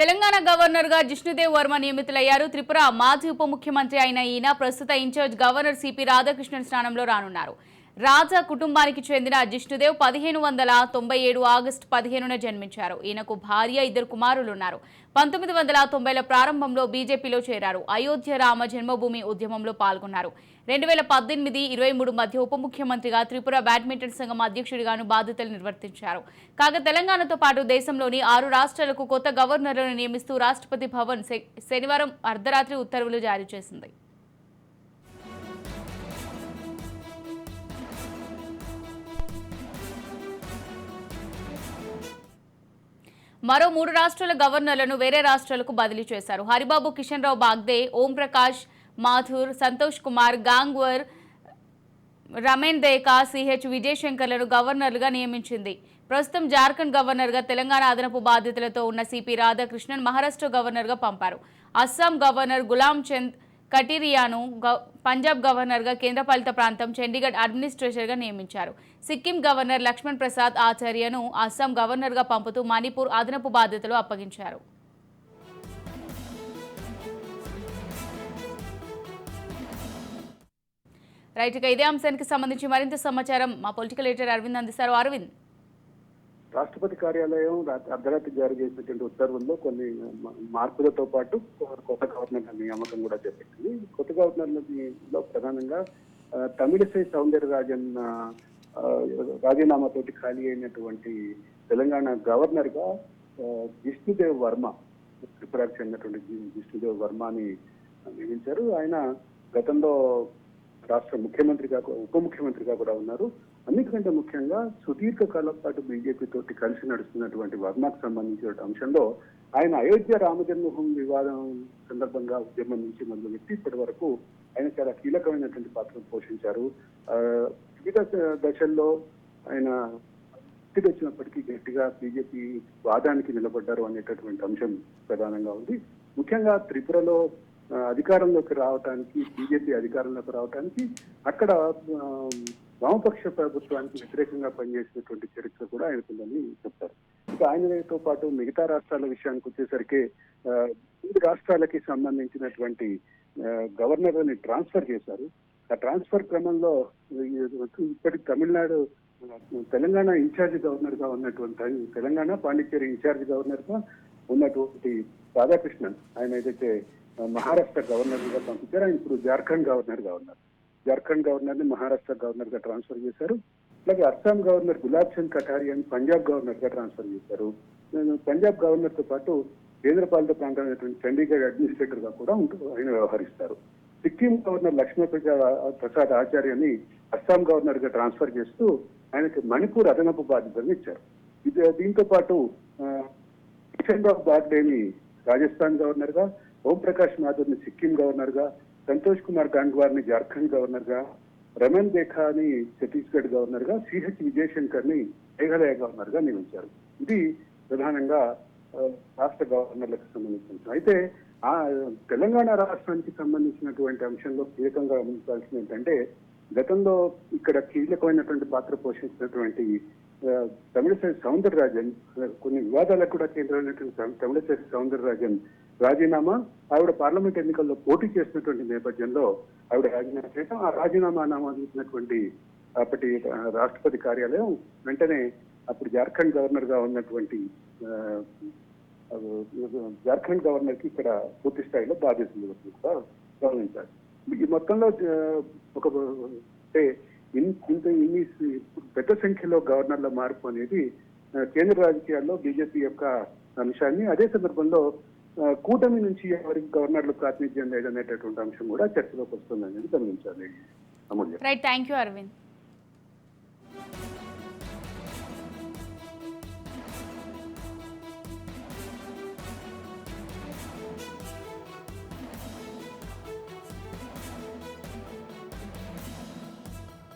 తెలంగాణ గవర్నర్గా జిష్ణుదేవ్ వర్మ నియమితులయ్యారు. త్రిపుర మాజీ ఉప ముఖ్యమంత్రి అయిన ఈయన ప్రస్తుత ఇన్ఛార్జ్ గవర్నర్ సిపి రాధాకృష్ణన్ స్థానంలో రానున్నారు. రాజా కుటుంబానికి చెందిన జిష్ణుదేవ్ పదిహేను వందల తొంభై ఏడు ఆగస్టు పదిహేనున జన్మించారు. ఈయనకు భార్య ఇద్దరు కుమారులున్నారు. పంతొమ్మిది వందల తొంభైల ప్రారంభంలో బీజేపీలో చేరారు. అయోధ్య రామ జన్మభూమి ఉద్యమంలో పాల్గొన్నారు. రెండు వేల పద్దెనిమిది ఇరవై మూడు మధ్య ఉప ముఖ్యమంత్రిగా త్రిపుర బ్యాడ్మింటన్ సంఘం అధ్యక్షుడిగాను బాధ్యతలు నిర్వర్తించారు. కాగా తెలంగాణతో పాటు దేశంలోని ఆరు రాష్ట్రాలకు కొత్త గవర్నర్లను నియమిస్తూ రాష్ట్రపతి భవన్ శనివారం అర్ధరాత్రి ఉత్తర్వులు జారీ చేసింది. మరో మూడు రాష్ట్రాల గవర్నర్లను వేరే రాష్ట్రాలకు బదిలీ చేశారు. హరిబాబు కిషన్ రావు బాగ్దే ఓంప్రకాష్ మాథుర్ సంతోష్ కుమార్ గాంగ్వర్ రమేన్ దేకా సిహెచ్ విజయశంకర్లను గవర్నర్లుగా నియమించింది. ప్రస్తుతం జార్ఖండ్ గవర్నర్గా తెలంగాణ అదనపు బాధ్యతలతో ఉన్న సిపి రాధాకృష్ణన్ మహారాష్ట్ర గవర్నర్గా పంపారు. అస్సాం గవర్నర్ గులాం చంద్ కటిరియాను పంజాబ్ గవర్నర్గా కేంద్రపాలిత ప్రాంతం చండీగఢ్ అడ్మినిస్ట్రేటర్గా నియమించారు. సిక్కిం గవర్నర్ లక్ష్మణ్ ప్రసాద్ ఆచార్యను అస్సాం గవర్నర్గా పంపుతూ మణిపూర్ అదనపు బాధ్యతలు అప్పగించారు. రైట్ ఇక ఇదే అంశానికి సంబంధించి మరింత సమాచారం మా పొలిటికల్ ఎడిటర్ అరవింద్ అందిస్తారు. అరవింద్. రాష్ట్రపతి కార్యాలయం రా- అర్ధరాత్రి జారీ చేసినటువంటి ఉత్తర్వుల్లో కొన్ని మార్పులతో పాటు కొత్త గవర్నర్ల నియామకం కూడా చేపట్టింది. కొత్త గవర్నర్లలో ప్రధానంగా తమిళసై తమిళిసై సౌందరరాజన్ ఆ, రాజీనామాతోటి ఖాళీ అయినటువంటి తెలంగాణ గవర్నర్గా విష్ణుదేవ్ వర్మ త్రిపురకు చెందినటువంటి విష్ణుదేవ్ వర్మని నియమించారు. ఆయన గతంలో రాష్ట్ర ముఖ్యమంత్రిగా ఉప ముఖ్యమంత్రిగా కూడా ఉన్నారు. అన్నిటికంటే ముఖ్యంగా సుదీర్ఘ కాలం పాటు బీజేపీ తోటి కలిసి నడుస్తున్నటువంటి వర్మకు సంబంధించిన అంశంలో ఆయన అయోధ్య రామజన్మభూమి వివాదం సందర్భంగా ఉద్యమం నుంచి మొదలుపెట్టి ఇప్పటి వరకు ఆయన చాలా కీలకమైనటువంటి పాత్ర పోషించారు. వివిధ దశల్లో ఆయన ఒత్తిడి వచ్చినప్పటికీ గట్టిగా బీజేపీ వాదానికి నిలబడ్డారు అనేటటువంటి అంశం ప్రధానంగా ఉంది. ముఖ్యంగా త్రిపురలో అధికారంలోకి రావటానికి బీజేపీ అధికారంలోకి రావటానికి అక్కడ వామపక్ష ప్రభుత్వానికి వ్యతిరేకంగా పనిచేసినటువంటి చరిత్ర కూడా ఆయనకుందని చెప్తారు. ఇక ఆయనతో పాటు మిగతా రాష్ట్రాల విషయానికి వచ్చేసరికి రాష్ట్రాలకి సంబంధించినటువంటి గవర్నర్ని ట్రాన్స్ఫర్ చేశారు. ఆ ట్రాన్స్ఫర్ క్రమంలో ఇప్పటి తమిళనాడు తెలంగాణ ఇన్ఛార్జ్ గవర్నర్గా ఉన్నటువంటి తెలంగాణ పాండిచ్చేరి ఇన్ఛార్జ్ గవర్నర్గా ఉన్నటువంటి రాధాకృష్ణన్ ఆయన ఏదైతే మహారాష్ట్ర గవర్నర్గా పంపించారు. ఆయన ఇప్పుడు జార్ఖండ్ గవర్నర్గా ఉన్నారు. జార్ఖండ్ గవర్నర్ని మహారాష్ట్ర గవర్నర్గా ట్రాన్స్ఫర్ చేశారు. అలాగే అస్సాం గవర్నర్ గులాబ్ చంద్ కటారియాని పంజాబ్ గవర్నర్గా ట్రాన్స్ఫర్ చేశారు. పంజాబ్ గవర్నర్తో పాటు కేంద్రపాలిత ప్రాంతమైనటువంటి చండీగఢ్ అడ్మినిస్ట్రేటర్గా కూడా ఉంటూ ఆయన వ్యవహరిస్తారు. సిక్కిం గవర్నర్ లక్ష్మీ ప్రసాద్ ఆచార్యని అస్సాం గవర్నర్గా ట్రాన్స్ఫర్ చేస్తూ ఆయనకి మణిపూర్ అదనపు బాధ్యతలు ఇచ్చారు. ఇది దీంతో పాటు కిషన్ రావు బాగ్డేని రాజస్థాన్ గవర్నర్ ఓంప్రకాష్ ఓం ని సిక్కిం గవర్నర్గా సంతోష్ కుమార్ గంగ్వార్ని జార్ఖండ్ గవర్నర్గా దేఖాని ఛత్తీస్గఢ్ గవర్నర్గా సిహెచ్ విజయశంకర్ని మేఘాలయ గవర్నర్గా నియమించారు. ఇది ప్రధానంగా రాష్ట్ర గవర్నర్లకు సంబంధించిన అయితే ఆ తెలంగాణ రాష్ట్రానికి సంబంధించినటువంటి అంశంలో కీలకంగా గమనించాల్సింది ఏంటంటే గతంలో ఇక్కడ కీలకమైనటువంటి పాత్ర పోషించినటువంటి తమిళసై సౌందరరాజన్ రాజన్ కొన్ని వివాదాలకు కూడా కేంద్రమైనటువంటి తమి- తమిళసై సౌందరరాజన్ రాజీనామా ఆవిడ పార్లమెంట్ ఎన్నికల్లో పోటీ చేసినటువంటి నేపథ్యంలో ఆవిడ రాజీనామా చేయడం ఆ రాజీనామా నామాదించినటువంటి అప్పటి రాష్ట్రపతి కార్యాలయం వెంటనే అప్పుడు జార్ఖండ్ గవర్నర్గా ఉన్నటువంటి జార్ఖండ్ గవర్నర్కి ఇక్కడ పూర్తి స్థాయిలో బాధ్యతలు కూడా గమనించాలి ఈ మొత్తంలో ఒక అంటే ఇంత ఇన్ని పెద్ద సంఖ్యలో గవర్నర్ల మార్పు అనేది కేంద్ర రాజకీయాల్లో బీజేపీ యొక్క అంశాన్ని అదే సందర్భంలో కూటమి నుంచి ఎవరికి గవర్నర్లు ప్రాతినిధ్యం లేదనేటటువంటి అంశం కూడా చర్చలోకి వస్తుందని గమనించాలి. Amulya. Right thank you Arvind